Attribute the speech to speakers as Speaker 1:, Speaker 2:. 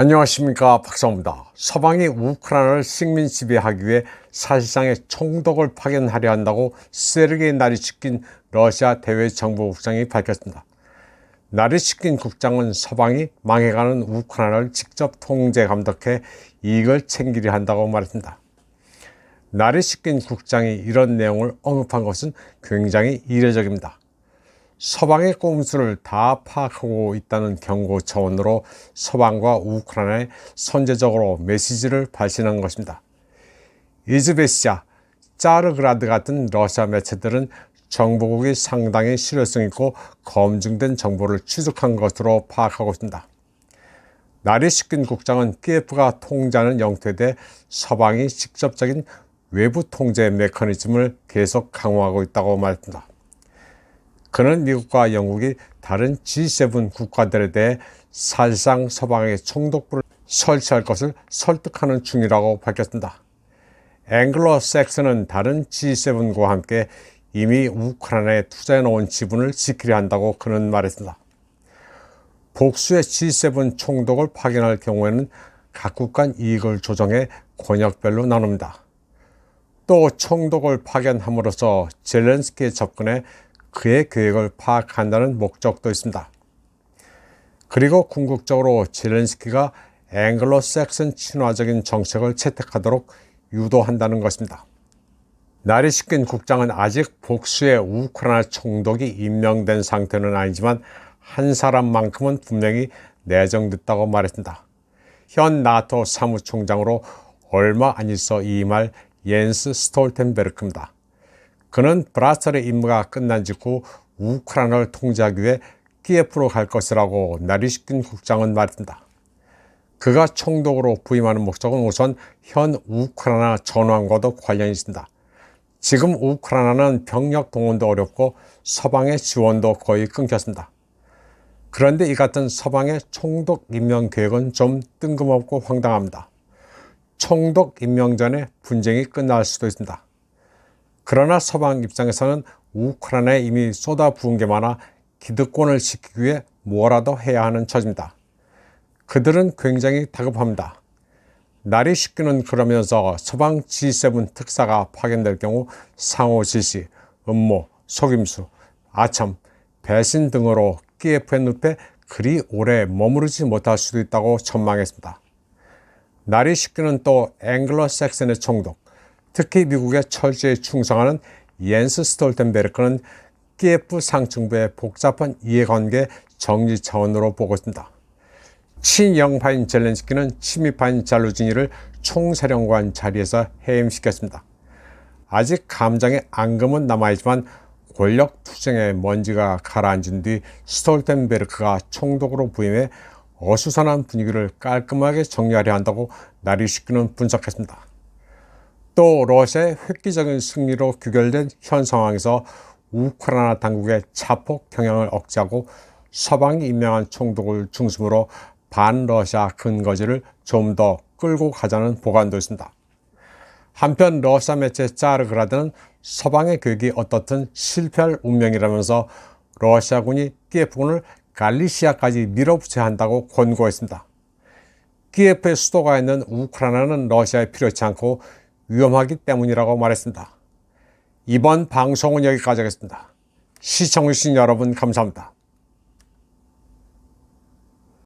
Speaker 1: 안녕하십니까 박사입니다. 서방이 우크라이나를 식민 지배하기 위해 사실상의 총독을 파견하려 한다고 세르게이 나리치킨 러시아 대외 정보국장이 밝혔습니다. 나리치킨 국장은 서방이 망해가는 우크라이나를 직접 통제 감독해 이익을 챙기려 한다고 말했습니다. 나리치킨 국장이 이런 내용을 언급한 것은 굉장히 이례적입니다. 서방의 꼼수를 다 파악하고 있다는 경고 차원으로 서방과 우크라이나에 선제적으로 메시지를 발신한 것입니다. 이즈베시아, 짜르그라드 같은 러시아 매체들은 정보국이 상당히 실효성 있고 검증된 정보를 취득한 것으로 파악하고 있습니다. 나리시킨 국장은 키예프가 통제하는 영토에 대해 서방이 직접적인 외부 통제 메커니즘을 계속 강화하고 있다고 말했습니다. 그는 미국과 영국이 다른 G7 국가들에 대해 사실상 서방의 총독부를 설치할 것을 설득하는 중이라고 밝혔습니다. 앵글로 섹스는 다른 G7과 함께 이미 우크라이나에 투자해 놓은 지분을 지키려 한다고 그는 말했습니다. 복수의 G7 총독을 파견할 경우에는 각국 간 이익을 조정해 권역별로 나눕니다. 또 총독을 파견함으로써 젤렌스키의 접근에 그의 계획을 파악한다는 목적도 있습니다. 그리고 궁극적으로 젤렌스키가 앵글로 섹슨 친화적인 정책을 채택하도록 유도한다는 것입니다. 나리시킨 국장은 아직 복수의 우크라이나 총독이 임명된 상태는 아니지만 한 사람만큼은 분명히 내정됐다고 말했습니다. 현 나토 사무총장으로 얼마 안 있어 이임할 옌스 스톨텐베르크입니다. 그는 브라셀의 임무가 끝난 직후 우크라이나를 통제하기 위해 키예프로 갈 것이라고 나리시킨 국장은 말했습니다. 그가 총독으로 부임하는 목적은 우선 현 우크라이나 전황과도 관련이 있습니다. 지금 우크라이나는 병력 동원도 어렵고 서방의 지원도 거의 끊겼습니다. 그런데 이 같은 서방의 총독 임명 계획은 좀 뜬금없고 황당합니다. 총독 임명 전에 분쟁이 끝날 수도 있습니다. 그러나 서방 입장에서는 우크라이나에 이미 쏟아 부은 게 많아 기득권을 지키기 위해 뭐라도 해야 하는 처지입니다. 그들은 굉장히 다급합니다. 날이 식기는 그러면서 서방 G7 특사가 파견될 경우 상호 지시, 음모, 속임수, 아첨, 배신 등으로 키예프의 늪에 그리 오래 머무르지 못할 수도 있다고 전망했습니다. 날이 식기는 또 앵글로 섹슨의 총독, 특히 미국의 철저히 충성하는 옌스 스톨텐베르크는 키예프 상층부의 복잡한 이해관계 정리 차원으로 보고 있습니다. 친영파인 젤렌스키는 친미파인 잘루지니를 총사령관 자리에서 해임시켰습니다. 아직 감정의 앙금은 남아있지만 권력 투쟁의 먼지가 가라앉은 뒤 스톨텐베르크가 총독으로 부임해 어수선한 분위기를 깔끔하게 정리하려 한다고 나리시키는 분석했습니다. 또 러시아의 획기적인 승리로 규결된 현 상황에서 우크라이나 당국의 자폭 경향을 억제하고 서방이 임명한 총독을 중심으로 반러시아 근거지를 좀 더 끌고 가자는 보관도 있습니다. 한편 러시아 매체 짜르그라드는 서방의 계획이 어떻든 실패할 운명이라면서 러시아군이 키예프군을 갈리시아까지 밀어붙여야 한다고 권고했습니다. 키예프의 수도가 있는 우크라이나는 러시아에 필요치 않고 위험하기 때문이라고 말했습니다. 이번 방송은 여기까지 하겠습니다. 시청해주신 여러분 감사합니다.